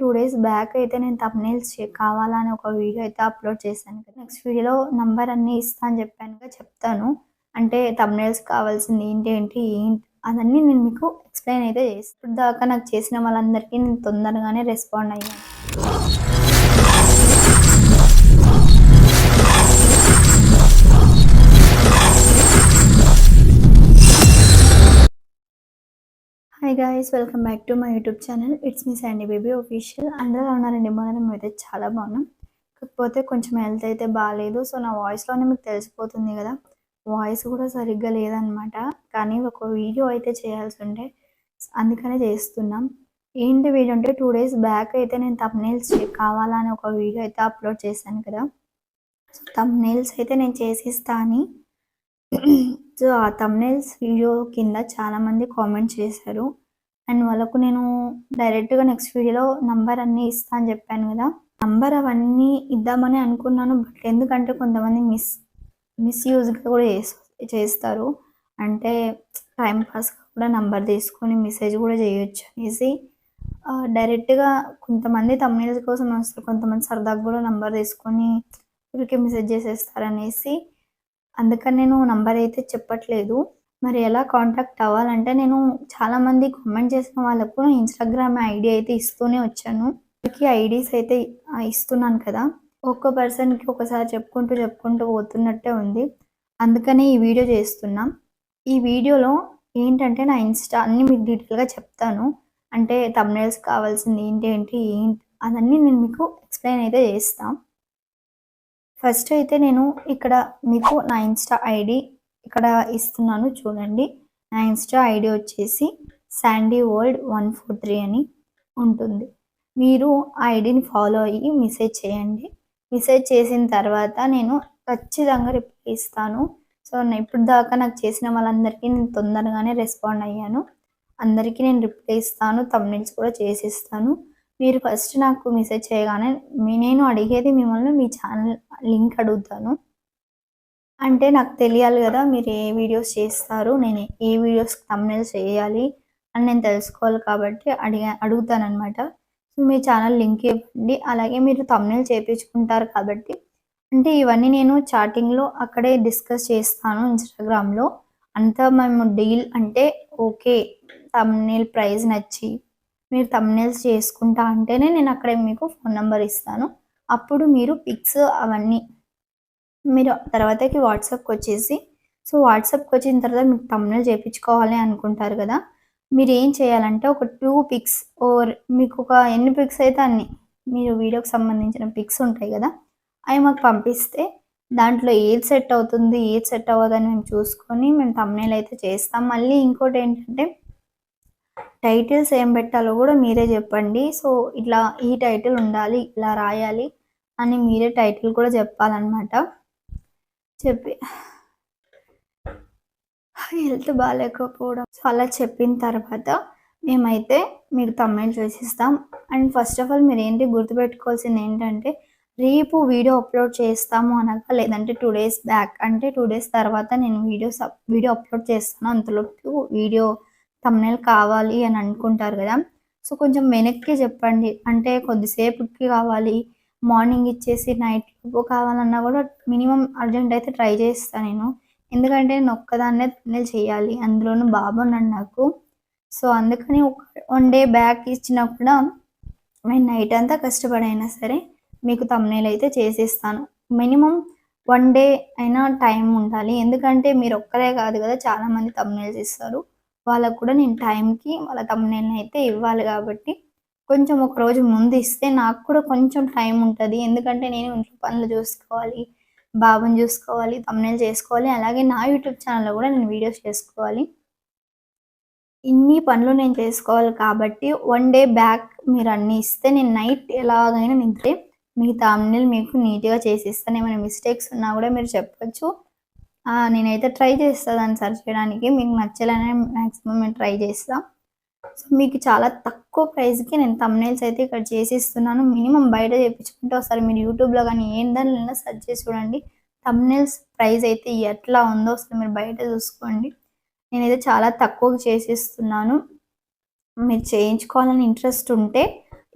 Two days back అయితే నేను thumbnails కావాలని ఒక వీడియో అయితే అప్లోడ్ చేశాను కదా. నెక్స్ట్ వీడియోలో నంబర్ అన్నీ ఇస్తా అని చెప్పాను చెప్తాను. అంటే తమ్నేల్స్ కావాల్సింది ఏంటి ఏంటి ఏంటి అదన్నీ నేను మీకు ఎక్స్ప్లెయిన్ అయితే చేస్తాను దాకా నాకు చేసిన వాళ్ళందరికీ నేను తొందరగానే రెస్పాండ్ అయ్యాను. Hi guys welcome back to my YouTube channel it's me Sandy baby official అందరూ ఉన్నారండి? మేము అయితే చాలా బాగున్నాం. కాకపోతే కొంచెం హెల్త్ అయితే బాగాలేదు. సో నా వాయిస్లోనే మీకు తెలిసిపోతుంది కదా. వాయిస్ కూడా సరిగ్గా లేదనమాట కానీ ఒక వీడియో అయితే చేయాల్సి ఉంటే అందుకనే చేస్తున్నాం. ఏంటి వీడియో అంటే టూ డేస్ బ్యాక్ అయితే నేను తమ్నేల్స్ కావాలని ఒక వీడియో అయితే అప్లోడ్ చేశాను కదా. సో తమ్నేల్స్ అయితే నేను చేసిస్తా అని సో ఆ తమ్నేల్స్ వీడియో కింద చాలామంది కామెంట్ చేశారు. అండ్ వాళ్ళకు నేను డైరెక్ట్గా నెక్స్ట్ వీడియోలో నంబర్ అన్నీ ఇస్తా అని చెప్పాను కదా. నంబర్ అవన్నీ ఇద్దామని అనుకున్నాను బట్ ఎందుకంటే కొంతమంది మిస్ మిస్యూజ్గా కూడా చేస్తారు. అంటే టైం పాస్గా కూడా నంబర్ తీసుకొని మెసేజ్ కూడా చేయొచ్చు అనేసి. డైరెక్ట్గా కొంతమంది తమిళ కోసం వస్తారు. కొంతమంది సరదాగా కూడా నంబర్ తీసుకొని ఊరికే మెసేజ్ చేసేస్తారు అనేసి. అందుకని నేను నంబర్ అయితే చెప్పట్లేదు. మరి ఎలా కాంటాక్ట్ అవ్వాలంటే నేను చాలామంది కామెంట్ చేసిన వాళ్ళకు ఇన్స్టాగ్రామ్ ఐడి అయితే ఇస్తూనే వచ్చాను. వాళ్ళకి ఐడీస్ అయితే ఇస్తున్నాను కదా. ఒక్క పర్సన్కి ఒకసారి చెప్పుకుంటూ చెప్పుకుంటూ పోతున్నట్టే ఉంది. అందుకనే ఈ వీడియో చేస్తున్నాం. ఈ వీడియోలో ఏంటంటే నా ఇన్స్టా అన్ని మీకు డీటెయిల్గా చెప్తాను. అంటే తమ్నైల్స్ కావాల్సింది ఏంటి ఏంటి ఏంటి అదన్నీ నేను మీకు ఎక్స్ప్లెయిన్ అయితే చేస్తాను ఫస్ట్ అయితే నేను ఇక్కడ మీకు నా ఇన్స్టా ఐడి ఇక్కడ ఇస్తున్నాను చూడండి. నా ఇన్స్టా ఐడి వచ్చేసి Sandy world one four three అని ఉంటుంది. మీరు ఆ ఐడిని ఫాలో అయ్యి మెసేజ్ చేయండి. మెసేజ్ చేసిన తర్వాత నేను ఖచ్చితంగా రిప్లై ఇస్తాను. సో ఇప్పుడు దాకా నాకు చేసిన వాళ్ళందరికీ నేను తొందరగానే రెస్పాండ్ అయ్యాను. అందరికీ నేను రిప్లై ఇస్తాను. తమ్నెల్స్ కూడా చేసిస్తాను మీరు ఫస్ట్ నాకు మెసేజ్ చేయగానే నేను అడిగేది మిమ్మల్ని మీ ఛానల్ లింక్ అడుగుతాను. అంటే నాకు తెలియాలి కదా మీరు ఏ వీడియోస్ చేస్తారు నేను ఏ వీడియోస్ తమ్నెల్ చేయాలి అని నేను తెలుసుకోవాలి కాబట్టి అడిగా అడుగుతానమాట సో మీ ఛానల్ లింక్ ఇవ్వండి. అలాగే మీరు తమ్నెల్ చేయించుకుంటారు కాబట్టి అంటే ఇవన్నీ నేను చాటింగ్లో అక్కడే డిస్కస్ చేస్తాను ఇన్స్టాగ్రామ్లో అంతా మేము డీల్ అంటే ఓకే తమ్నెల్ ప్రైజ్ నచ్చి మీరు తమ్నేల్స్ చేసుకుంటా అంటేనే నేను అక్కడ మీకు ఫోన్ నెంబర్ ఇస్తాను. అప్పుడు మీరు పిక్స్ అవన్నీ మీరు తర్వాతకి వాట్సాప్కి వచ్చేసి సో వాట్సాప్కి వచ్చిన తర్వాత మీకు తమ్నేల్ చేయించుకోవాలి అనుకుంటారు కదా. మీరు ఏం చేయాలంటే ఒక టూ పిక్స్ ఓర్ మీకు ఒక ఎన్ని పిక్స్ అయితే అన్ని మీరు వీడియోకి సంబంధించిన పిక్స్ ఉంటాయి కదా అవి మాకు పంపిస్తే దాంట్లో ఏది సెట్ అవుతుంది ఏది సెట్ అవ్వదని మేము చూసుకొని మేము తమ్నేల్ అయితే చేస్తాం. మళ్ళీ ఇంకోటి ఏంటంటే టైటిల్స్ ఏం పెట్టాలో కూడా మీరే చెప్పండి. సో ఇట్లా ఈ టైటిల్ ఉండాలి ఇలా రాయాలి అని మీరే టైటిల్ కూడా చెప్పాలన్నమాట. చెప్పి హెల్త్ బాగాలేకపోవడం సో అలా చెప్పిన తర్వాత మేమైతే మీకు తమ్మైల్ చేసిస్తాం. అండ్ ఫస్ట్ ఆఫ్ ఆల్ మీరు ఏంటి గుర్తుపెట్టుకోవాల్సింది ఏంటంటే రేపు వీడియో అప్లోడ్ చేస్తాము అనగా లేదంటే టూ డేస్ బ్యాక్ అంటే టూ డేస్ తర్వాత నేను వీడియోస్ వీడియో అప్లోడ్ చేస్తాను. అంతలోపు వీడియో తమ్నేల్ కావాలి అని అనుకుంటారు కదా. సో కొంచెం వెనక్కి చెప్పండి. అంటే కొద్దిసేపుకి కావాలి మార్నింగ్ ఇచ్చేసి నైట్ కావాలన్నా కూడా మినిమం అర్జెంట్ అయితే ట్రై చేస్తాను నేను. ఎందుకంటే నేను ఒక్కదాన్నే తమ్నేల్ చేయాలి. అందులోనూ బాబు ఉన్నాడు నాకు. సో అందుకని ఒక వన్ డే బ్యాక్ ఇచ్చినా కూడా నేను నైట్ అంతా కష్టపడైనా సరే మీకు తమ్నేల్ అయితే చేసేస్తాను. మినిమం వన్ డే అయినా టైం ఉండాలి. ఎందుకంటే మీరు ఒక్కరే కాదు కదా చాలామంది తమ్నేల్స్ ఇస్తారు వాళ్ళకు కూడా నేను టైంకి వాళ్ళ తమ్ముని అయితే ఇవ్వాలి కాబట్టి కొంచెం ఒక రోజు ముందు ఇస్తే నాకు కూడా కొంచెం టైం ఉంటుంది. ఎందుకంటే నేను ఇంట్లో పనులు చూసుకోవాలి బాబుని చూసుకోవాలి తమ్నేలు చేసుకోవాలి అలాగే నా యూట్యూబ్ ఛానల్లో కూడా నేను వీడియోస్ చేసుకోవాలి. ఇన్ని పనులు నేను చేసుకోవాలి కాబట్టి వన్ డే బ్యాక్ మీరు అన్ని ఇస్తే నేను నైట్ ఎలాగైనా నిద్రే మీ తమ్నేల్ మీకు నీట్గా చేసి ఇస్తాను. ఏమైనా మిస్టేక్స్ ఉన్నా కూడా మీరు చెప్పచ్చు. నేనైతే ట్రై చేస్తాను దాన్ని సర్చ్ చేయడానికి. మీకు నచ్చాలనే మ్యాక్సిమం నేను ట్రై చేస్తాను సో మీకు చాలా తక్కువ ప్రైస్కి నేను తమ్నైల్స్ అయితే ఇక్కడ చేసి ఇస్తున్నాను మినిమం బయట చేయించుకుంటే ఒకసారి మీరు యూట్యూబ్లో కానీ ఏం దానిలో సెర్చ్ చేసి చూడండి. తమ్నైల్స్ ప్రైస్ అయితే ఎట్లా ఉందో ఒకసారి మీరు బయట చూసుకోండి. నేనైతే చాలా తక్కువగా చేసిస్తున్నాను. మీరు చేయించుకోవాలని ఇంట్రెస్ట్ ఉంటే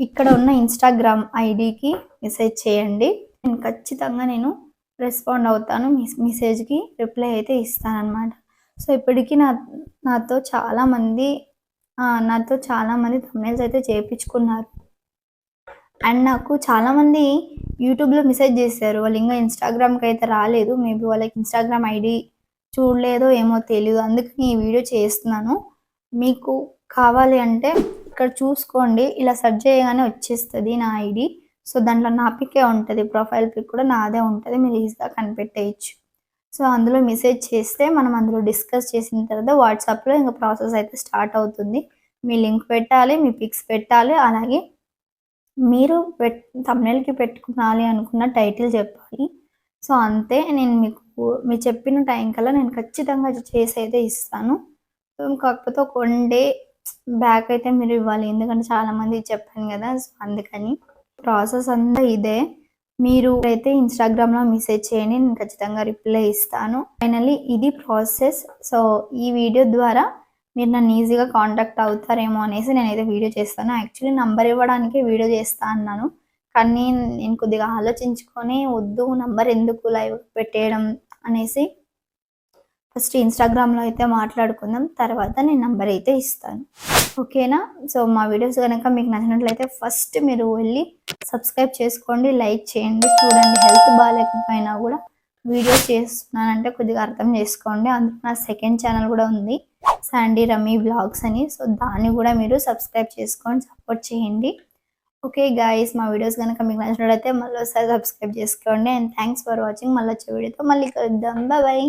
ఇక్కడ ఉన్న ఇన్స్టాగ్రామ్ ఐడికి మెసేజ్ చేయండి. నేను ఖచ్చితంగా నేను రెస్పాండ్ అవుతాను. మిస్ మెసేజ్కి రిప్లై అయితే ఇస్తానన్నమాట. సో ఇప్పటికీ నా నాతో చాలామంది నాతో చాలామంది తమిళస్ అయితే చేయించుకున్నారు. అండ్ నాకు చాలామంది యూట్యూబ్లో మెసేజ్ చేశారు. వాళ్ళు ఇంకా ఇన్స్టాగ్రామ్కి అయితే రాలేదు. మేబీ వాళ్ళకి ఇన్స్టాగ్రామ్ ఐడి చూడలేదో ఏమో తెలియదు అందుకని ఈ వీడియో చేస్తున్నాను. మీకు కావాలి అంటే ఇక్కడ చూసుకోండి. ఇలా సెర్చ్ చేయగానే వచ్చేస్తుంది నా ఐడి సో దాంట్లో నా పికే ఉంటుంది ప్రొఫైల్ పిక్ కూడా నాదే ఉంటుంది మీరు ఈజీగా కనిపెట్టేయచ్చు. సో అందులో మెసేజ్ చేస్తే మనం అందులో డిస్కస్ చేసిన తర్వాత వాట్సాప్లో ఇంకా ప్రాసెస్ అయితే స్టార్ట్ అవుతుంది. మీ లింక్ పెట్టాలి మీ పిక్స్ పెట్టాలి అలాగే మీరు పెట్ తమిళకి పెట్టుకోవాలి అనుకున్న టైటిల్ చెప్పాలి. సో అంతే నేను మీకు మీరు చెప్పిన టైం కల్లా నేను ఖచ్చితంగా చేసి అయితే ఇస్తాను. కాకపోతే ఒక వన్ డే బ్యాక్ అయితే మీరు ఇవ్వాలి ఎందుకంటే చాలామంది చెప్పాను కదా సో అందుకని. ప్రాసెస్ అంతా ఇదే. మీరు అయితే ఇన్స్టాగ్రామ్లో మెసేజ్ చేయండి నేను ఖచ్చితంగా రిప్లై ఇస్తాను. ఫైనల్లీ ఇది ప్రాసెస్. సో ఈ వీడియో ద్వారా మీరు నన్ను ఈజీగా కాంటాక్ట్ అవుతారేమో అనేసి నేనైతే వీడియో చేస్తాను. యాక్చువల్లీ నంబర్ ఇవ్వడానికి వీడియో చేస్తా అన్నాను. కానీ నేను కొద్దిగా ఆలోచించుకొని వద్దు నంబర్ ఎందుకు లైవ్ పెట్టేయడం అనేసి ఫస్ట్ ఇన్స్టాగ్రామ్లో అయితే మాట్లాడుకుందాం. తర్వాత నేను నంబర్ అయితే ఇస్తాను. ఓకేనా? సో మా వీడియోస్ కనుక మీకు నచ్చినట్లయితే ఫస్ట్ మీరు వెళ్ళి సబ్స్క్రైబ్ చేసుకోండి లైక్ చేయండి. చూడండి హెల్త్ బాగాలేకపోయినా కూడా వీడియోస్ చేస్తున్నానంటే కొద్దిగా అర్థం చేసుకోండి. అందుకు నా సెకండ్ ఛానల్ కూడా ఉంది శాండీ రమీ బ్లాగ్స్ అని. సో దాన్ని కూడా మీరు సబ్స్క్రైబ్ చేసుకొని సపోర్ట్ చేయండి. ఓకే గాయస్ మా వీడియోస్ కనుక మీకు నచ్చినట్లయితే మళ్ళీ ఒకసారి సబ్స్క్రైబ్ చేసుకోండి. అండ్ థ్యాంక్స్ ఫర్ వాచింగ్ మళ్ళీ వచ్చే వీడియోతో మళ్ళీ కలుద్దాం. బాయ్